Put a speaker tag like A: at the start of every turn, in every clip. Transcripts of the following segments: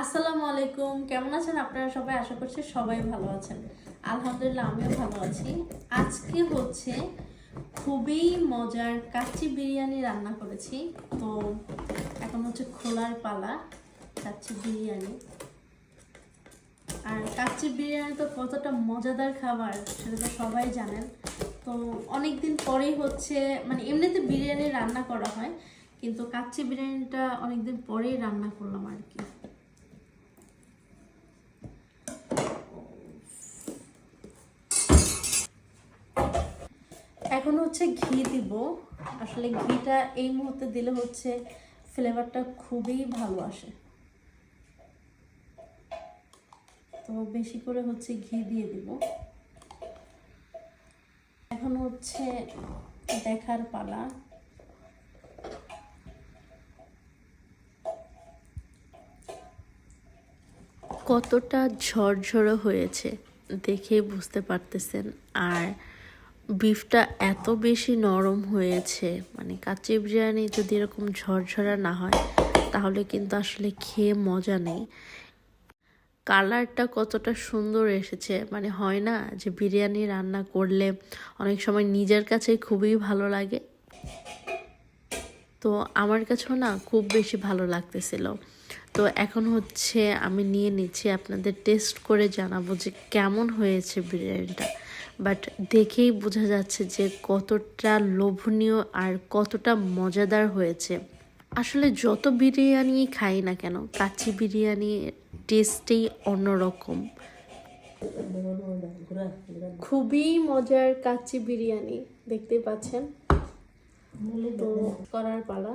A: আসসালামু আলাইকুম। কেমন আছেন আপনারা সবাই? আশা করছি সবাই ভালো আছেন। আলহামদুলিল্লাহ, আমিও ভালো আছি। আজকে হচ্ছে খুবই মজার কাচ্চি বিরিয়ানি রান্না করেছি। তো এখন হচ্ছে খোলার পালা, কাচ্চি বিরিয়ানি। আর কাচ্চি বিরিয়ানি তো কতটা মজাদার খাবার, সেটা তো সবাই জানেন। তো অনেক দিন পরেই হচ্ছে মানে এমনিতে বিরিয়ানি রান্না করা হয়, কিন্তু কাচ্চি বিরিয়ানিটা অনেকদিন পরেই রান্না করলাম আর কি। এখন হচ্ছে ঘি দিব। আসলে ঘিটা এই মুহূর্তে দিলে হচ্ছে ফ্লেভারটা খুবই ভালো আসে। তো বেশি করে হচ্ছে ঘি দিয়ে দিব। এখন হচ্ছে দেখার পালা। কতটা ঝরঝরে হয়েছে দেখেই বুঝতে পারতেছেন। আর বিফটা এত বেশি নরম হয়েছে মানে কাচ্চি বিরিয়ানি যদি এরকম ঝরঝরা না হয়, তাহলে কিন্তু আসলে খেয়ে মজা নেই। কালারটা কতটা সুন্দর এসেছে মানে হয় না যে বিরিয়ানি রান্না করলে অনেক সময় নিজের কাছে খুবই ভালো লাগে? তো আমার কাছেও না খুব বেশি ভালো লাগতেছিল। তো এখন হচ্ছে আমি নিয়ে নিচ্ছি, আপনাদের টেস্ট করে জানাব যে কেমন হয়েছে বিরিয়ানিটা। বাট দেখেই বোঝা যাচ্ছে যে কতটা লোভনীয় আর কতটা মজাদার হয়েছে। আসলে যত বিরিয়ানি খাই না কেন, কাচ্চি বিরিয়ানি টেস্টেই অন্যরকম। খুবই মজার কাচ্চি বিরিয়ানি, দেখতে পাচ্ছেন? করার পালা।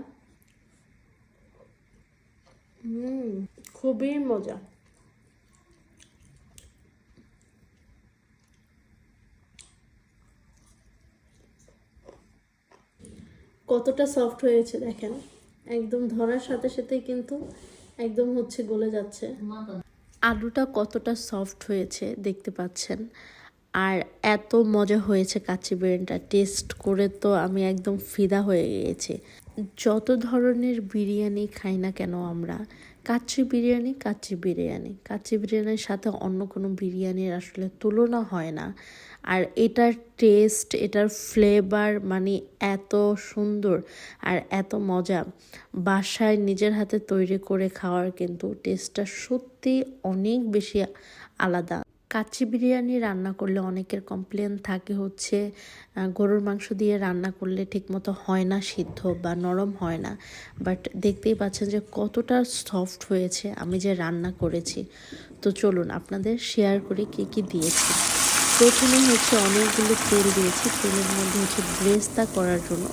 A: হুম, খুবই মজা। কতটা সফট হয়েছে দেখেন। একদম ধরার সাথে সাথে কিন্তু একদম হচ্ছে গলে যাচ্ছে। আলুটা কতটা সফট হয়েছে দেখতে পাচ্ছেন। আর এত মজা হয়েছে কাচ্চি বিরিয়ানিটা। টেস্ট করে তো আমি একদম ফিদা হয়ে গিয়েছি। যত ধরনের বিরিয়ানি খাই না কেন আমরা, কাচ্চি বিরিয়ানি কাচ্চি বিরিয়ানি। কাচ্চি বিরিয়ানির সাথে অন্য কোনো বিরিয়ানির আসলে তুলনা হয় না। আর এটার টেস্ট এটার ফ্লেভার মানে এত সুন্দর আর এত মজা। বাসায় নিজের হাতে তৈরি করে খাওয়ার কিন্তু টেস্টটা সত্যি অনেক বেশি আলাদা। কাচ্চি বিরিয়ানি রান্না করলে অনেকের কমপ্লেন থাকে হচ্ছে গরুর মাংস দিয়ে রান্না করলে ঠিকমতো হয় না, সিদ্ধ বা নরম হয় না। বাট দেখতেই পাচ্ছেন যে কতটা সফট হয়েছে আমি যে রান্না করেছি। তো চলুন আপনাদের শেয়ার করে কী কী দিয়েছি। প্রথমে হচ্ছে অনেকগুলো তেল দিয়েছি তেলের মধ্যে হচ্ছে ব্রেস্তা করার জন্য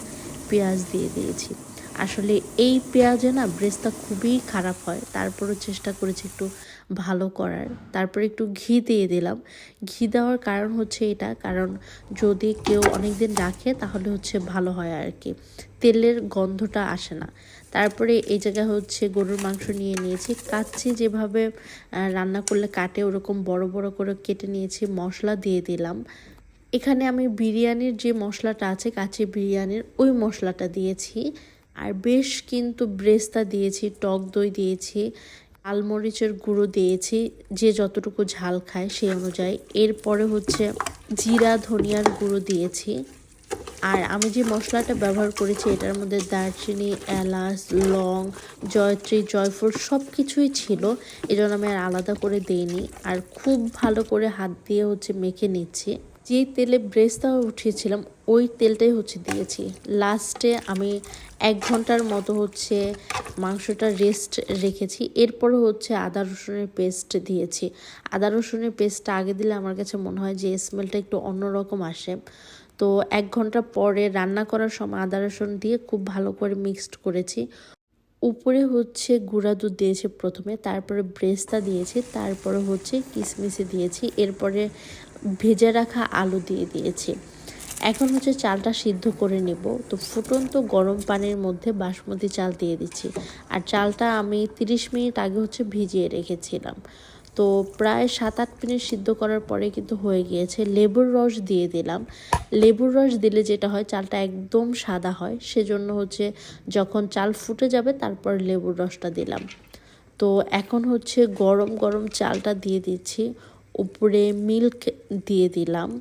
A: পেঁয়াজ দিয়ে দিয়েছি। আসলে এই পেঁয়াজে না ব্রেস্তা খুবই খারাপ হয়। তারপরও চেষ্টা করেছি একটু ভালো করার। তারপরে একটু ঘি দিয়ে দিলাম। ঘি দেওয়ার কারণ হচ্ছে এটা। কারণ যদি কেউ অনেক দিন রাখে তাহলে হচ্ছে ভালো হয় আর কি তেলের গন্ধটা আসে না। তারপরে এই জায়গায় হচ্ছে গরুর মাংস নিয়ে নিয়েছি। কাচ্ছি যেভাবে রান্না করলে কাটে ওরকম বড় বড় করে কেটে নিয়েছি, মশলা দিয়ে দিলাম। এখানে আমি বিরিয়ানির যে মশলাটা আছে কাচি বিরিয়ানির, ওই মশলাটা দিয়েছি। আর বেশ কিন্তু ব্রেস্তা দিয়েছি, টক দই দিয়েছি, আলমরিচের গুঁড়ো দিয়েছি, যে যতটুকু ঝাল খায় সেই অনুযায়ী। এরপরে হচ্ছে জিরা, ধনিয়ার গুঁড়ো দিয়েছি। আর আমি যে মশলাটা ব্যবহার করেছি এটার মধ্যে দারচিনি, এলাচ, লং, জয়ত্রী, জয়ফুল সব কিছুই ছিল, এজন্য আমি আর আলাদা করে দিইনি। আর খুব ভালো করে হাত দিয়ে হচ্ছে মেখে নিচ্ছি। যে তেলে ব্রেস্তা উঠিয়েছিলাম ওই তেলটাই হচ্ছে দিয়েছি। লাস্টে আমি এক ঘণ্টার মতো হচ্ছে মাংসটা রেস্ট রেখেছি। এরপরে হচ্ছে আদা রসুনের পেস্ট দিয়েছি। আদা রসুনের পেস্টটা আগে দিলে আমার কাছে মনে হয় যে স্মেলটা একটু অন্যরকম আসে। তো এক ঘণ্টা পরে রান্না করার সময় আদা রসুন দিয়ে খুব ভালো করে মিক্সড করেছি। উপরে হচ্ছে গুঁড়া দুধ দিয়েছি প্রথমে, তারপরে ব্রেস্তা দিয়েছি, তারপরে হচ্ছে কিশমিশি দিয়েছি। এরপরে ভেজে রাখা আলু দিয়ে দিয়েছি। এখন হচ্ছে চালটা সিদ্ধ করে নেব। তো ফুটন্ত গরম পানির মধ্যে বাসমতি চাল দিয়ে দিচ্ছি। আর চালটা আমি 30 মিনিট আগে হচ্ছে ভিজিয়ে রেখেছিলাম। তো প্রায় সাত আট মিনিট সিদ্ধ করার পরে কিন্তু হয়ে গিয়েছে। লেবুর রস দিয়ে দিলাম। লেবুর রস দিলে যেটা হয়, চালটা একদম সাদা হয়। সেজন্য হচ্ছে যখন চাল ফুটে যাবে, তারপর লেবুর রসটা দিলাম। তো এখন হচ্ছে গরম গরম চালটা দিয়ে দিচ্ছি। উপরে মিল্ক দিয়ে দিলাম।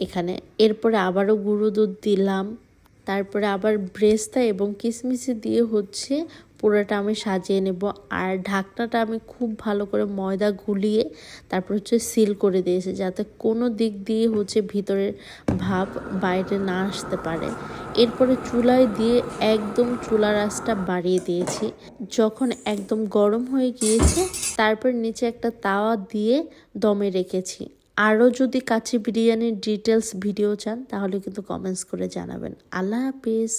A: এখানে। এরপরে আবারও গুঁড়ো দুধ দিলাম। তারপরে আবার ব্রেস্তা এবং কিশমিশি দিয়ে হচ্ছে পুরোটা আমি সাজিয়ে নেব। আর ঢাকনাটা আমি খুব ভালো করে ময়দা গুলিয়ে তারপর হচ্ছে সিল করে দিয়েছি যাতে কোনো দিক দিয়ে হচ্ছে ভিতরের ভাব বাইরে না আসতে পারে। এরপরে চুলায় দিয়ে একদম চুলার আঁচটা বাড়িয়ে দিয়েছি। যখন একদম গরম হয়ে গিয়েছে, তারপর নিচে একটা তাওয়া দিয়ে দমে রেখেছি। আরও যদি কাছে বিরিয়ানির ডিটেলস ভিডিও চান তাহলে কিন্তু কমেন্টস করে জানাবেন। আল্লাহ হাফিজ।